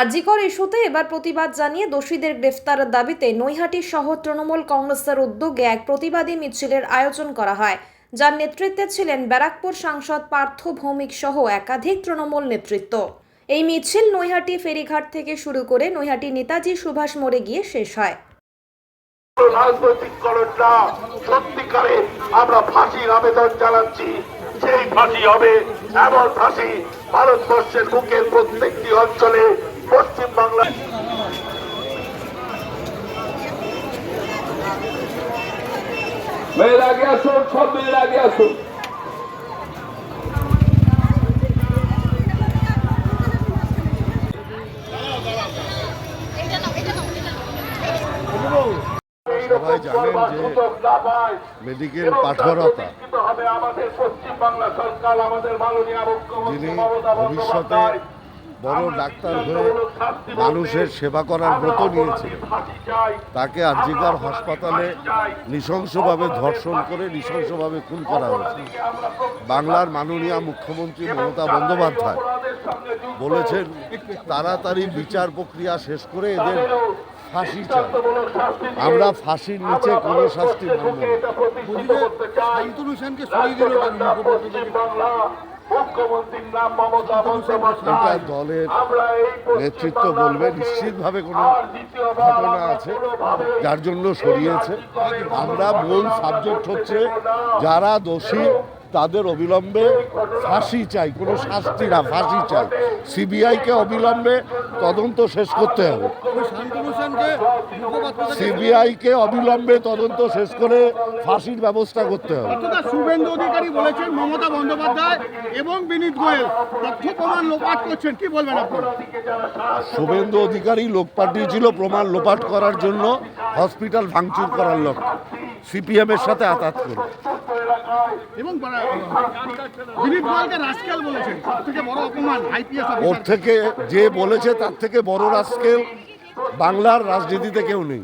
আরজিকর ইস্যুতে এবার প্রতিবাদ জানিয়ে দোষীদের গ্রেফতারের দাবিতে নৈহাটি সহ তৃণমূল কংগ্রেসের উদ্যোগে এক প্রতিবাদী মিছিলের আয়োজন করা হয়। যার নেতৃত্বে ছিলেন ব্যারাকপুর সাংসদ পার্থ ভৌমিক সহ একাধিক তৃণমূল নেতৃত্ব। এই মিছিল নৈহাটি ফেরিঘাট থেকে শুরু করে নৈহাটি নেতাজি সুভাষ মোড়ে গিয়ে শেষ হয়। আমরা ফাঁসির আবেদন জানাচ্ছি। সেই ফাঁসি হবে এমন ফাঁসি ভারতবর্ষের বুকের প্রত্যেকটি অঞ্চলে পশ্চিম বাংলায় মেয়ের আগে আসুন সব মেয়ের আগে আসুন। সবাই জানেন যে মেডিকেল পাঠরতা হবে আমাদের পশ্চিম বাংলা সরকার আমাদের মাননীয় মুখ্যমন্ত্রী যিনি মমতা ভবিষ্যতে বন্দ্যোপাধ্যায়। বড় ডাক্তার হয়ে মানুষের সেবা করার ব্রত নিয়েছে। তাকে আরজিকর হাসপাতালে নৃশংসভাবে ধর্ষণ করে নৃশংসভাবে খুন করা হয়েছে। বাংলার মাননীয় মুখ্যমন্ত্রী মমতা বন্দ্যোপাধ্যায় বলেছেন তাড়াতাড়ি বিচার প্রক্রিয়া শেষ করে এদের ফাঁসি চাই। আমরা ফাঁসির নিচে কোনো শাস্তি মানব না। মুখ্যমন্ত্রীর নাম মমতা বন্দ্যোপাধ্যায়। দলের নেতৃত্ব বলবে নিশ্চিত নিশ্চিতভাবে কোনো ঘটনা আছে যার জন্য সরিয়েছে। আমরা মূল সাবজেক্ট হচ্ছে যারা দোষী তাদের অবিলম্বে ফাঁসি চাই কোনো শাস্তি না ফাঁসি চাই। সিবিআইকে অবিলম্বে তদন্ত শেষ করতে হবে। সিবিআইকে অবিলম্বে তদন্ত শেষ করে ফাঁসির ব্যবস্থা করতে হবে। শুভেন্দু অধিকারী বলেছেন মমতা বন্দ্যোপাধ্যায় এবং বিনীত গোয়েল তথ্য প্রমাণ লোপাট করছেন। কি বলবেন আপনি শুভেন্দু অধিকারী লোক পাঠিয়েছিল প্রমাণ লোপাট করার জন্য হসপিটাল ভাঙচুর করার লক্ষ্যে। সিপিএমের সাথে আতাত করে এবং দিলীপ রাজকেল বলেছেন। থেকে বড় অপমান আইপিএস ওর থেকে যে বলেছে তার থেকে বড় রাজকেল বাংলার রাজনীতিতে কেউ নেই।